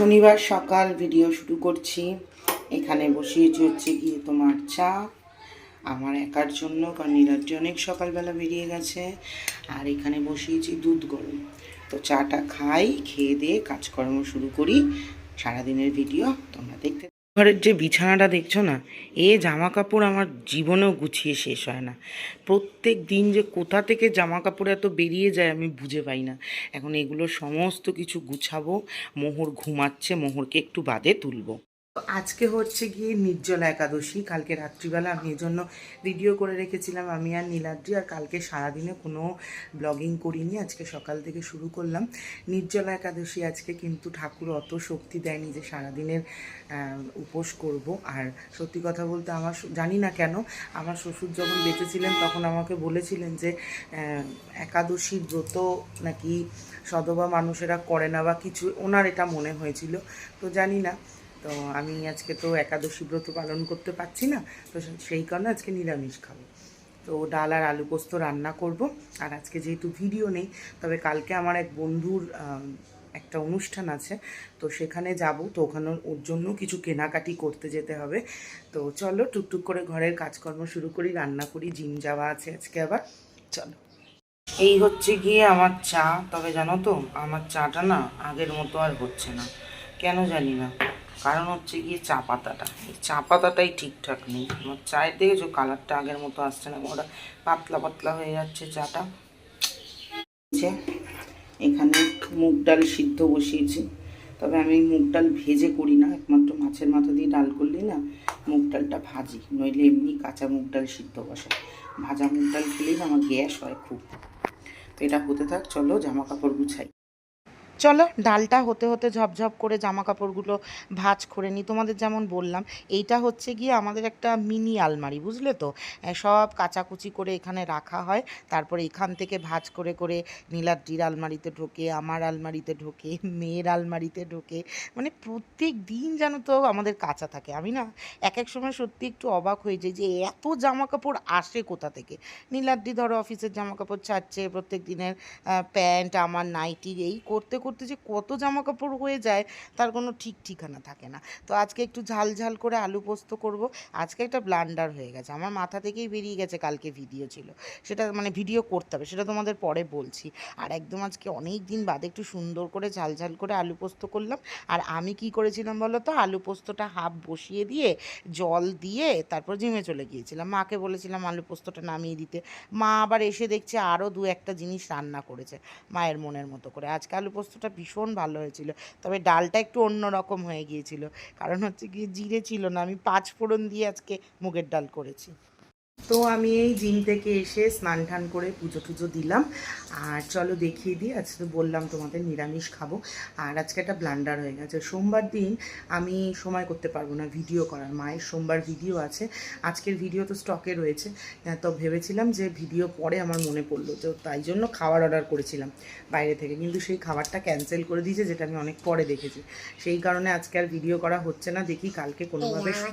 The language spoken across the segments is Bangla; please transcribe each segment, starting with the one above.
শনিবার সকাল ভিডিও শুরু করছি। এখানে বসিয়েছি হচ্ছে গিয়ে তোমার চা। আমার একার জন্য, কারণ নীলাদ্রি অনেক সকালবেলা বেরিয়ে গেছে। আর এখানে বসিয়েছি দুধ গরম। তো চাটা খাই, খেয়ে দিয়ে কাজকর্ম শুরু করি। সারাদিনের ভিডিও তোমরা দেখতে ঘরের যে বিছানাটা দেখছ না, এ জামা কাপড় আমার জীবনেও গুছিয়ে শেষ হয় না। প্রত্যেক দিন যে কোথা থেকে জামা কাপড় এত বেরিয়ে যায় আমি বুঝে পাই না। এখন এগুলো সমস্ত কিছু গুছাবো, মোহর ঘুমাচ্ছে, মোহরকে একটু বাদে তুলবো। আজকে হচ্ছে গিয়ে নির্জলা একাদশী, কালকে রাত্রিবেলা আমি এই জন্য ভিডিও করে রেখেছিলাম, আমি আর নীলাদ্রি, আর কালকে সারাদিনে কোনো ব্লগিং করিনি, আজকে সকাল থেকে শুরু করলাম। নির্জলা একাদশী আজকে কিন্তু ঠাকুর অত শক্তি দেয়নি যে সারাদিনের উপোস করব। আর সত্যি কথা বলতে আমার জানি না কেন, আমার শ্বশুর যখন বেঁচেছিলেন তখন আমাকে বলেছিলেন যে একাদশীর ব্রত নাকি সদবা মানুষেরা করে না বা কিছু, ওনার এটা মনে হয়েছিল। তো জানি না তো আমি আজকে তো একাদশী ব্রত পালন করতে পারছি না, তো সেই কারণে আজকে নিরামিষ খাব। তো ডাল আর আলু পোস্ত রান্না করব। আর আজকে যেহেতু ভিডিও নেই, তবে কালকে আমার এক বন্ধুর একটা অনুষ্ঠান আছে, তো সেখানে যাব। তো ওখানে ওর জন্য কিছু কেনাকাটি করতে যেতে হবে। তো চলো টুকটুক করে ঘরের কাজকর্ম শুরু করি, রান্না করি, জিম যাওয়া আছে আজকে আবার। চলো। এই হচ্ছে গিয়ে আমার চা। তবে জানো তো, আমার চাটা না আগের মতো আর হচ্ছে না। কেন জানি না। কারণ হচ্ছে গিয়ে চা পাতাটা। এই চা পাতাটাই ঠিকঠাক নেই। আমার চায়ের দেখেছ কালারটা আগের মতো আসছে না ওটা পাতলা পাতলা হয়ে যাচ্ছে চাটা। যে এখানে মুগ ডাল সিদ্ধ বসিয়েছি। তবে আমি মুগ ডাল ভেজে করি না, একমাত্র মাছের মাথা দিয়ে ডাল করলেই না মুগ ডালটা ভাজি, নইলে এমনি কাঁচা মুগ ডাল সিদ্ধ বসাই ভাজা মুগ ডাল খেলেই আমার গ্যাস হয় খুব। তো এটা হতে থাক, চলো জামা কাপড় গুছাই। চলো ডালটা হতে হতে ঝপঝপ করে জামা কাপড়গুলো ভাঁজ করে নিই। তোমাদের যেমন বললাম, এইটা হচ্ছে গিয়ে আমাদের একটা মিনি আলমারি, বুঝলে তো? সব কাচাকুচি করে এখানে রাখা হয়। তারপরে এখান থেকে ভাঁজ করে করে নীলাদ্রির আলমারিতে ঢোকে, আমার আলমারিতে ঢোকে, মেয়ের আলমারিতে ঢোকে। মানে প্রত্যেক দিন যেন তো আমাদের কাঁচা থাকে। আমি না এক এক সময় সত্যি একটু অবাক হয়ে যাই যে এত জামা কাপড় আসে কোথা থেকে? নীলাদ্রি ধরো অফিসের জামা কাপড় ছাড়ছে, প্রত্যেক দিনের প্যান্ট, আমার নাইটি, এই করতে করতে যে কত জামা কাপড় হয়ে যায়, তার কোনো ঠিক ঠিকানা থাকে না। তো আজকে একটু ঝাল ঝাল করে আলু পোস্ত করব। আজকে একটা ব্লান্ডার হয়ে গেছে। আমার মাথা থেকেই বেরিয়ে গেছে কালকে ভিডিও ছিল। সেটা মানে ভিডিও করতে হবে, সেটা তোমাদের পরে বলছি। আর একদম আজকে অনেক দিন বাদে একটু সুন্দর করে ঝাল ঝাল করে আলু পোস্ত করলাম। আর আমি কি করেছিলাম বলো তো? আলু পোস্তটা হাফ বসিয়ে দিয়ে জল দিয়ে তারপর জিমে চলে গিয়েছিলাম। মাকে বলেছিলাম আলু পোস্তটা নামিয়ে দিতে। মা আবার এসে দেখছে আরও দু একটা জিনিস রান্না করেছে মায়ের মনের মতো করে। আজকে আলু পোস্তটা ভীষণ ভালো হয়েছিল। তবে ডালটা একটু অন্য রকম হয়ে গিয়েছিল। কারণ হচ্ছে গিয়ে জিরে ছিল না। আমি পাঁচ ফোড়ন দিয়ে আজকে মুগের ডাল করেছি। তো আমি এই জিম থেকে এসে স্নান টান করে পুজো টুজো দিলাম। আর চলো দেখিয়ে দিই আজকে তো বললাম তোমাদের নিরামিষ খাব। আর আজকে একটা ব্লান্ডার হয়ে গেছে। সোমবার দিন আমি সময় করতে পারব না ভিডিও করার মায়ের সোমবার ভিডিও আছে। আজকের ভিডিও তো স্টকে রয়েছে। আহ, তো ভেবেছিলাম যে ভিডিও পরে আমার মনে পড়ল তো তাই জন্য খাবার অর্ডার করেছিলাম বাইরে থেকে। কিন্তু সেই খাবারটা ক্যান্সেল করে দিয়েছে যেটা আমি অনেক পরে দেখেছি। সেই কারণে আজকে আর ভিডিও করা হচ্ছে না। দেখি কালকে কোনোভাবে হয়ে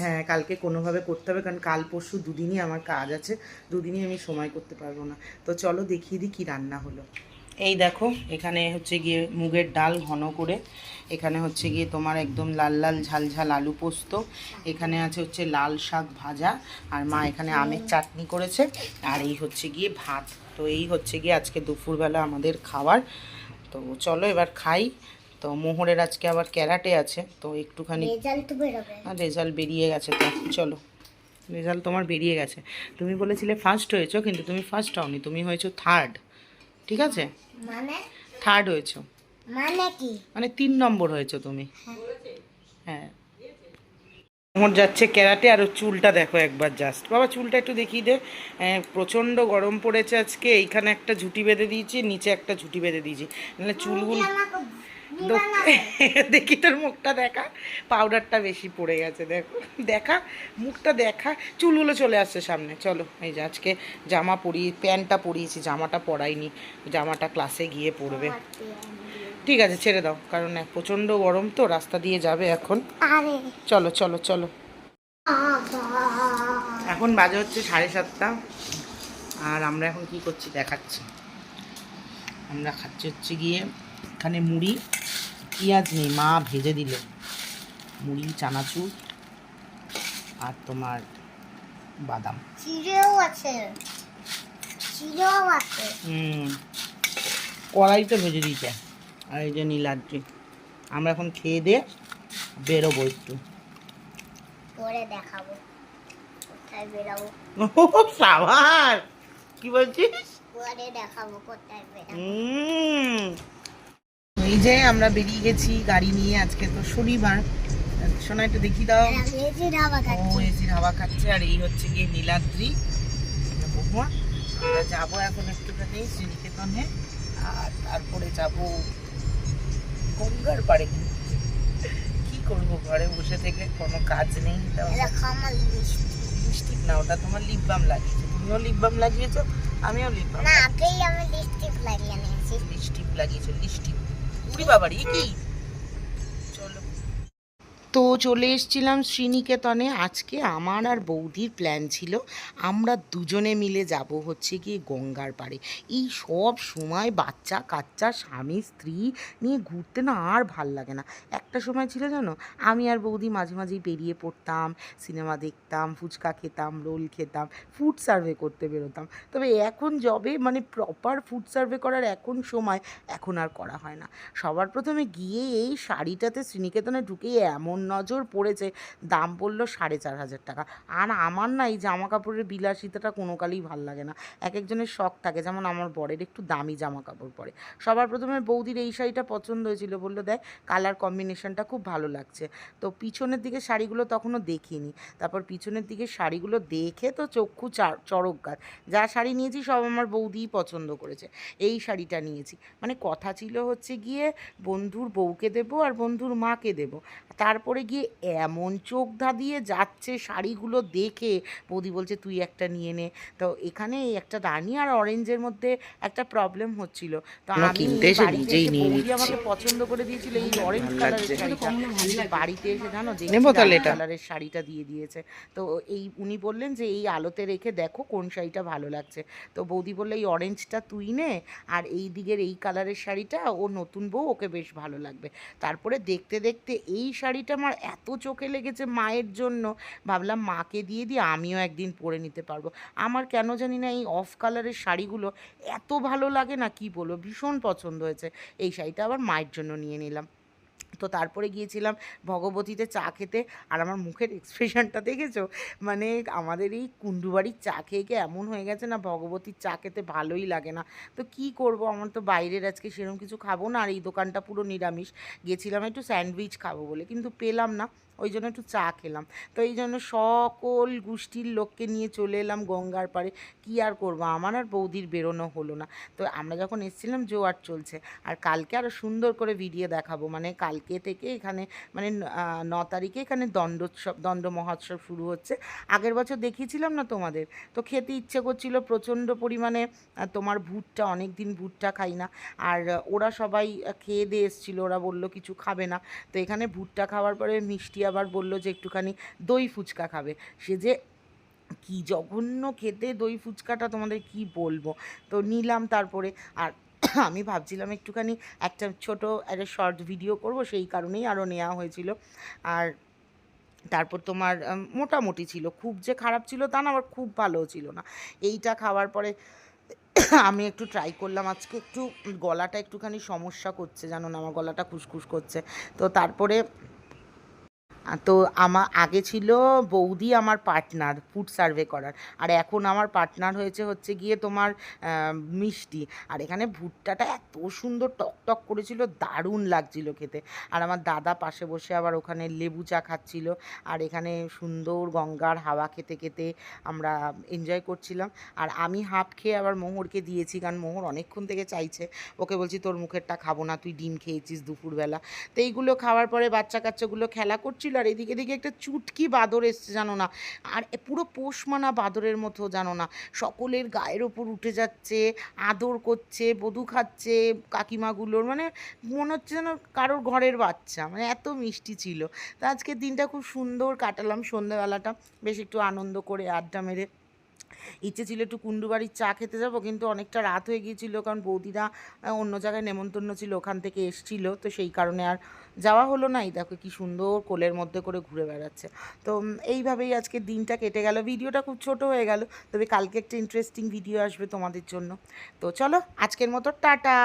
হ্যাঁ কালকে কোনোভাবে করতে হবে কারণ কাল পরশু দুদিনই আমার কাজ আছে দুদিনই আমি সময় করতে পারব না। তো চলো দেখিয়ে দিই কী রান্না হলো। এই দেখো এখানে হচ্ছে গিয়ে মুগের ডাল ঘন করে এখানে হচ্ছে গিয়ে তোমার একদম লাল লাল ঝাল ঝাল আলু পোস্ত এখানে আছে হচ্ছে লাল শাক ভাজা আর মা এখানে আমের চাটনি করেছে আর এই হচ্ছে গিয়ে ভাত। তো এই হচ্ছে গিয়ে আজকে দুপুরবেলা আমাদের খাবার তো চলো এবার খাই। তো মোহরের আজকে আবার ক্যারাটে আছে তো একটুখানি রেজাল্ট রেজাল্ট বেরিয়ে গেছে তো চলো। রেজাল্ট তোমার বেরিয়ে গেছে। তুমি বলেছিলে ফার্স্ট হয়েছো কিন্তু তুমি ফার্স্ট হওনি তুমি হয়েছো থার্ড ঠিক আছে? মানে? থার্ড হয়েছো। মানে কি? মানে তিন নম্বর হয়েছো তুমি। হ্যাঁ। মোট যাচ্ছে ক্যারাটে আর চুলটা দেখো একবার জাস্ট বাবা চুলটা একটু দেখিয়ে দে। হ্যাঁ, প্রচণ্ড গরম পড়েছে আজকে এইখানে একটা ঝুটি বেঁধে দিয়েছি নিচে একটা ঝুটি বেঁধে দিয়েছি। নাহলে চুলগুলো দেখি তোর মুখটা দেখা। পাউডারটা বেশি পড়ে গেছে দেখো। দেখা মুখটা দেখা। চুলগুলো চলে আসছে সামনে। চলো এই যে আজকে জামা পরিয়ে প্যান্টটা পরিয়েছি জামাটা পরাইনি। জামাটা ক্লাসে গিয়ে পরবে। ঠিক আছে ছেড়ে দাও। কারণ এক প্রচণ্ড গরম তো রাস্তা দিয়ে যাবে এখন। আরে। চলো চলো চলো। এখন বাজে হচ্ছে সাড়ে সাতটা। আর আমরা এখন কি করছি দেখাচ্ছি। আমরা খাচ্ছি হচ্ছে গিয়ে এখানে মুড়ি পেঁয়াজ নেই মা ভেজে দিল। মুড়ি চানাচুর আর তোমার বাদাম। চিড়েও আছে। চিড়েও আছে। হুম কড়াইতে ভেজে দিতে। আর এই যে নীলাদ্রি আমরা এখন খেয়ে দিয়ে বেরোবো একটু। পরে দেখাবো। কোথায় বেরাবো? কি বলছিস? পরে দেখাবো কোথায় বেরাবো। হুম। এই যে আমরা বেরিয়ে গেছি গাড়ি নিয়ে আজকে তো শনিবার। শোনা একটু দেখি দাও। আর আমি এই যে ধাবা ও এসির হাওয়া খাচ্ছে আর এই হচ্ছে গিয়ে নীলাদ্রি। আমরা যাব এখন একটুখানি শ্রীনিকেতনে আর তারপরে যাব গঙ্গার পাড়ে। কি করব ঘরে বসে থেকে? কোনো কাজ নেই। লিপস্টিক না ওটা তোমার লিপ বাম লাগিয়েছো। তুমিও লিপ বাম লাগিয়েছো আমিও লিপ বাম না আগেই আমি লিপস্টিক লাগিয়ে নিয়েছি। লিপস্টিক লাগিয়েছো লিপস্টিক বাবার কি? তো চলে এসেছিলাম শ্রীনিকেতনে। আজকে আমার আর বৌদির প্ল্যান ছিল, আমরা দুজনে মিলে যাব হচ্ছে কি গঙ্গার পাড়ে। এই সব সময় বাচ্চা, কাচ্চা, স্বামী, স্ত্রী নিয়ে ঘুরতে না আর ভালো লাগে না। একটা সময় ছিল জানো, আমি আর বৌদি মাঝে মাঝেই বেরিয়ে পড়তাম, সিনেমা দেখতাম, ফুচকা খেতাম, রোল খেতাম ফুড সার্ভে করতে বেরোতাম। তবে এখন জবে মানে প্রপার ফুড সার্ভে করার এখন সময় এখন আর করা হয় না। সবার প্রথমে গিয়ে এই শাড়িটাতে শ্রীনিকেতনে ঢুকে এমন নজর পড়েছে, দাম পড়ল সাড়ে চার হাজার টাকা। আর আমার না এই জামা কাপড়ের বিলাসিতাটা কোনো কালেই ভালো লাগে না। এক একজনের শখ থাকে, যেমন আমার বরের একটু দামি জামা কাপড় পরে। সবার প্রথমে বৌদির এই শাড়িটা পছন্দ হয়েছিল, বলল, দেখ কালার কম্বিনেশনটা খুব ভালো লাগছে। তো পিছনের দিকে শাড়িগুলো তখনও দেখিনি। তারপর পিছনের দিকে শাড়িগুলো দেখে তো চক্ষু চা- চড়ক গাছ। যা শাড়ি নিয়েছি, সব আমার বৌদিই পছন্দ করেছে। এই শাড়িটা নিয়েছি। মানে কথা ছিল হচ্ছে গিয়ে, বন্ধুর বউকে দেবো আর বন্ধুর মাকে দেবো। তারপরে গিয়ে এমন চোখ ধাঁধিয়ে যাচ্ছে শাড়িগুলো দেখে। বৌদি বলছে তুই একটা নিয়ে নে। তো এখানে এই একটা রানি আর অরেঞ্জের মধ্যে একটা প্রবলেম হচ্ছিল। তো আমি বৌদি নিচ্ছি। আমাকে পছন্দ করে দিয়েছিল এই অরেঞ্জ কালারের। শাড়িটা। বাড়িতে এসে জানো যে নেব তাহলে এটা? কালারের শাড়িটা দিয়ে দিয়েছে। তো এই উনি বললেন যে এই আলোতে রেখে দেখো কোন শাড়িটা ভালো লাগছে। তো বৌদি বললে এই অরেঞ্জটা তুই নে আর এই দিকের এই কালারের শাড়িটা ও নতুন বউ ওকে বেশ ভালো লাগবে। তারপরে দেখতে দেখতে এই শাড়িটা আমার এত চোখে লেগেছে মায়ের জন্য। ভাবলাম মাকে দিয়ে দিয়ে আমিও একদিন পরে নিতে পারব। আমার কেন জানি না এই অফ কালারের শাড়িগুলো এত ভালো লাগে না, কি বলব? ভীষণ পছন্দ হয়েছে। এই শাড়িটা আবার মায়ের জন্য নিয়ে নিলাম। তো তারপরে গিয়েছিলাম ভগবতীতে চা খেতে। আর আমার মুখের এক্সপ্রেশনটা দেখেছ? মানে আমাদের এই কুন্ডুবাড়ির চা খেয়ে গিয়ে এমন হয়ে গেছে না, ভগবতীর চা খেতে ভালোই লাগে না। তো কি করব? আমার তো বাইরের আজকে সেরকম কিছু খাব না, আর এই দোকানটা পুরো নিরামিষ। গেছিলাম একটু স্যান্ডউইচ খাব বলে, কিন্তু পেলাম না। ওই জন্য একটু চা খেলাম। তো এই জন্য সকল গোষ্ঠীর লোককে নিয়ে চলে এলাম গঙ্গার পাড়ে। কি আর করব? আমার আর বৌদির বেরোনো হলো না। তো আমরা যখন এসেছিলাম জোয়ার চলছে। আর কালকে আরও সুন্দর করে ভিডিও দেখাবো। মানে কালকে থেকে এখানে মানে ন তারিখে এখানে দণ্ডোৎসব, দণ্ড মহোৎসব শুরু হচ্ছে। আগের বছর দেখিয়েছিলাম না তোমাদের? তো খেতে ইচ্ছে করছিল প্রচণ্ড পরিমাণে তোমার ভুট্টা অনেক দিন ভুট্টা খাই না। আর ওরা সবাই খেয়ে দিয়ে এসেছিল। ওরা বলল, কিছু খাবে না। তো এখানে ভুট্টা খাওয়ার পরে মিষ্টি আবার বলল যে একটুখানি দই ফুচকা খাবে। সে যে কি জঘন্য খেতে দই ফুচকাটা তোমাদের কি বলব? তো নিলাম তারপরে। আর আমি ভাবছিলাম একটুখানি একটা ছোট একটা শর্ট ভিডিও করব, সেই কারণেই আরও নেওয়া হয়েছিল। আর তারপর তোমার মোটামুটি ছিল। খুব যে খারাপ ছিল তা না, আবার খুব ভালোও ছিল না। এইটা খাওয়ার পরে আমি একটু ট্রাই করলাম। আজকে একটু গলাটা একটুখানি সমস্যা করছে, জানো না, আমার গলাটা খুসখুস করছে। তো তারপরে তো আমার আগে ছিল বৌদি আমার পার্টনার ফুড সার্ভে করার। আর এখন আমার পার্টনার হয়েছে হচ্ছে গিয়ে তোমার মিষ্টি। আর এখানে ভুট্টাটা এত সুন্দর টক টক করেছিল, দারুণ লাগছিল খেতে। আর আমার দাদা পাশে বসে আবার ওখানে লেবু চা খাচ্ছিল। আর এখানে সুন্দর গঙ্গার হাওয়া খেতে খেতে আমরা এনজয় করছিলাম। আর আমি হাফ খেয়ে আবার মোহরকে দিয়েছি, কারণ মোহর অনেকক্ষণ থেকে চাইছে। ওকে বলছি, তোর মুখেরটা খাব না, তুই ডিম খেয়েছিস দুপুরবেলা। তো এইগুলো খাওয়ার পরে বাচ্চা কাচ্চাগুলো খেলা করছিল। আর এদিকে এদিকে একটা চুটকি বাদর এসছে, জানো না? আর পুরো পুরো পোষমানা বাদরের মতো, জানো না? সকলের গায়ের ওপর উঠে যাচ্ছে, আদর করছে, বধু খাচ্ছে কাকিমাগুলোর মানে মনে হচ্ছে যেন কারোর ঘরের বাচ্চা মানে এত মিষ্টি ছিল। তো আজকের দিনটা খুব সুন্দর কাটালাম সন্ধ্যেবেলাটা, বেশ একটু আনন্দ করে আড্ডা মেরে। ইচ্ছে ছিল একটু কুন্ডু বাড়ির চা খেতে যাব, কিন্তু অনেকটা রাত হয়ে গিয়েছিল, কারণ বৌদিরা অন্য জায়গায় নেমন্তন্ন ছিল, ওখান থেকে এসছিল, তো সেই কারণে আর যাওয়া হলো না। এই দেখো কি সুন্দর কোলের মধ্যে করে ঘুরে বেড়াচ্ছে। তো এইভাবেই আজকে দিনটা কেটে গেল। ভিডিওটা খুব ছোট হয়ে গেল, তবে কালকে একটা ইন্টারেস্টিং ভিডিও আসবে তোমাদের জন্য। তো চলো, আজকের মতো টাটা!